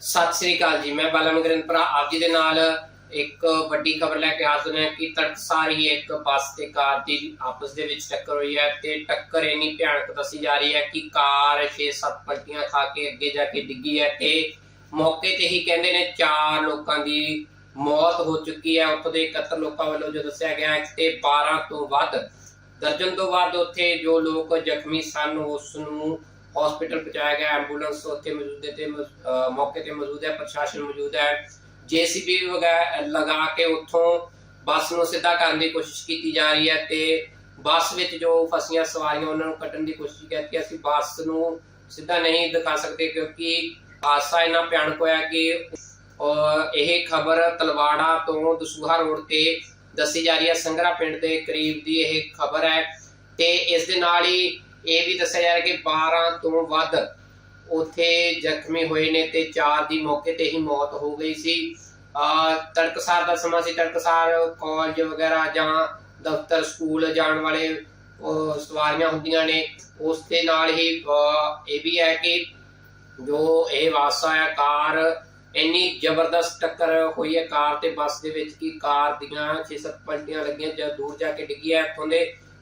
ਸਤਿ ਸ੍ਰੀ ਅਕਾਲ ਜੀ, ਮੈਂ ਬਾਲਾ ਮਗਰਨ ਭਰਾ। ਆਪ ਜੀ ਦੇ ਨਾਲ ਇੱਕ ਵੱਡੀ ਖਬਰ ਲੈ ਕੇ ਹਾਜ਼ਰ ਹਾਂ ਕਿ ਤੜਕਸਾਰ ਹੀ ਇੱਕ ਬੱਸ ਤੇ ਕਾਰ ਦੀ ਆਪਸ ਦੇ ਵਿੱਚ ਟੱਕਰ ਹੋਈ ਹੈ ਤੇ ਟੱਕਰ ਇੰਨੀ ਭਿਆਨਕ ਦੱਸੀ ਜਾ ਰਹੀ ਹੈ ਕਿ ਕਾਰ 6-7 ਪਲਟੀਆਂ ਖਾ ਕੇ ਅੱਗੇ ਜਾ ਕੇ ਡਿੱਗੀ ਹੈ ਤੇ ਮੌਕੇ ਤੇ ਹੀ ਕਹਿੰਦੇ ਨੇ ਚਾਰ ਲੋਕਾਂ ਦੀ ਮੌਤ ਹੋ ਚੁੱਕੀ ਹੈ। ਉੱਥੋਂ ਦੇ 71 ਲੋਕਾਂ ਵੱਲੋਂ ਜੋ ਦੱਸਿਆ ਗਿਆ ਹੈ ਤੇ 12 ਤੋਂ ਵੱਧ ਦਰਜਨ ਤੋਂ ਵੱਧ ਉੱਥੇ ਜੋ ਲੋਕ ਜ਼ਖਮੀ ਸਨ, ਉਸ ਨੂੰ ਹਸਪੀਟਲ ਪਹੁੰਚਾਇਆ ਗਿਆ, ਐਂਬੂਲੈਂਸ ਉੱਥੇ ਮੌਜੂਦ ਹੈ ਤੇ ਮੌਕੇ ਤੇ ਮੌਜੂਦ ਹੈ, ਪ੍ਰਸ਼ਾਸਨ ਮੌਜੂਦ ਹੈ। ਜੀਸੀਬੀ ਵਗੈਰਾ ਲਗਾ ਕੇ ਉੱਥੋਂ ਬੱਸ ਨੂੰ ਸਿੱਧਾ ਕਰਨ ਦੀ ਕੋਸ਼ਿਸ਼ ਕੀਤੀ ਜਾ ਰਹੀ ਹੈ ਤੇ ਬੱਸ ਵਿੱਚ ਜੋ ਫਸੀਆਂ, ਸਵਾਰੀਆਂ, ਉਹਨਾਂ ਨੂੰ ਕੱਢਣ ਦੀ ਕੋਸ਼ਿਸ਼ ਕੀਤੀ ਅਸੀਂ ਬੱਸ ਨੂੰ ਸਿੱਧਾ ਨਹੀਂ ਦਿਖਾ ਸਕਦੇ ਕਿਉਂਕਿ ਹਾਦਸਾ ਇੰਨਾ ਭਿਆਨਕ ਹੋਇਆ ਕਿ ਅਹ ਇਹ ਖਬਰ ਤਲਵਾੜਾ ਤੋਂ ਦਸੂਹਾ ਰੋਡ ਤੇ ਦੱਸੀ ਜਾ ਰਹੀ ਹੈ। ਸੰਗਰਾ ਪਿੰਡ ਦੇ ਕਰੀਬ ਦੀ ਇਹ ਖਬਰ ਹੈ ਤੇ ਇਸ ਦੇ ਨਾਲ ਹੀ ਇਹ ਵੀ ਦੱਸਿਆ ਜਾ ਰਿਹਾ ਕਿ 12 ਤੋਂ ਵੱਧ ਉੱਥੇ ਜ਼ਖਮੀ ਹੋਏ ਨੇ ਤੇ ਚਾਰ ਦੀ ਮੌਕੇ ਤੇ ਹੀ ਮੌਤ ਹੋ ਗਈ ਸੀ। ਤੜਕਸਾਰ ਦਾ ਸਮਾਂ ਸੀ। ਤੜਕਸਾਰ ਕਾਲਜ ਵਗੈਰਾ ਜਾਂ ਦਫ਼ਤਰ ਸਕੂਲ ਜਾਣ ਵਾਲੇ ਉਹ ਸਵਾਰੀਆਂ ਹੁੰਦੀਆਂ ਨੇ। ਉਸ ਦੇ ਨਾਲ ਹੀ ਇਹ ਵੀ ਹੈ ਕਿ ਜੋ ਇਹ ਵਾਸਾ ਹੈ ਕਾਰ, ਇੰਨੀ ਜ਼ਬਰਦਸਤ ਟੱਕਰ ਹੋਈ ਹੈ ਕਾਰ ਤੇ ਬੱਸ ਦੇ ਵਿੱਚ ਕਿ ਕਾਰ ਦੀਆਂ 6-7 ਪਲਟੀਆਂ ਲੱਗੀਆਂ ਜਦ ਦੂਰ ਜਾ ਕੇ ਡਿੱਗੀ ਹੈ। ਇੱਥੋਂ ਦੇ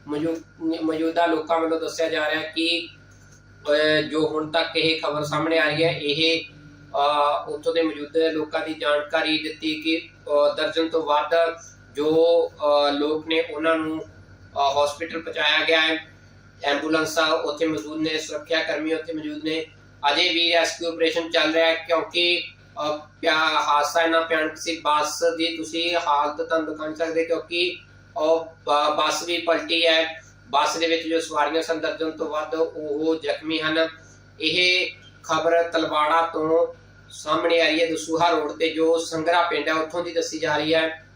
ਮੌਜੂਦਾ ਲੋਕਾਂ ਵੱਲੋਂ ਦੱਸਿਆ ਜਾ ਰਿਹਾ ਕਿ ਜੋ ਹੁਣ ਤੱਕ ਇਹ ਖਬਰ ਸਾਹਮਣੇ ਆ ਰਹੀ ਹੈ, ਇਹ ਉੱਥੋਂ ਦੇ ਮੌਜੂਦਾ ਲੋਕਾਂ ਦੀ ਜਾਣਕਾਰੀ ਦਿੱਤੀ ਕਿ ਦਰਜਨ ਤੋਂ ਵੱਧ ਜੋ ਲੋਕ ਨੇ ਉਹਨਾਂ ਨੂੰ ਹਸਪੀਟਲ ਪਹੁੰਚਾਇਆ ਗਿਆ ਹੈ। ਐਂਬੂਲੈਂਸਾਂ ਉੱਥੇ ਮੌਜੂਦ ਨੇ, ਸੁਰੱਖਿਆ ਕਰਮੀ ਉੱਥੇ ਮੌਜੂਦ ਨੇ। ਅਜੇ ਵੀ ਰੈਸਕਿਊ ਆਪਰੇਸ਼ਨ ਚੱਲ ਰਿਹਾ ਹੈ, ਕਿਉਂਕਿ ਪਿਆ ਹਾਦਸਾ ਇੰਨਾ ਭਿਆਨਕ ਸੀ, ਬੱਸ ਦੀ ਤੁਸੀਂ ਹਾਲਤ ਤੁਹਾਨੂੰ ਦਿਖਾ ਸਕਦੇ, ਕਿਉਂਕਿ ਉਹ ਬ- ਬੱਸ ਵੀ ਪਲਟੀ ਹੈ। ਬੱਸ ਦੇ ਵਿੱਚ ਜੋ ਸਵਾਰੀਆਂ ਸਨ ਦਰਜਨ ਤੋਂ ਵੱਧ ਉਹ ਜ਼ਖਮੀ ਹਨ। ਇਹ ਖਬਰ ਤਲਵਾੜਾ ਤੋਂ ਸਾਹਮਣੇ ਆ ਰਹੀ ਹੈ, ਦਸੂਹਾ ਰੋਡ ਤੇ ਜੋ ਸੰਗਰਾ ਪਿੰਡ ਹੈ, ਉੱਥੋਂ ਦੀ ਦੱਸੀ ਜਾ ਰਹੀ ਹੈ।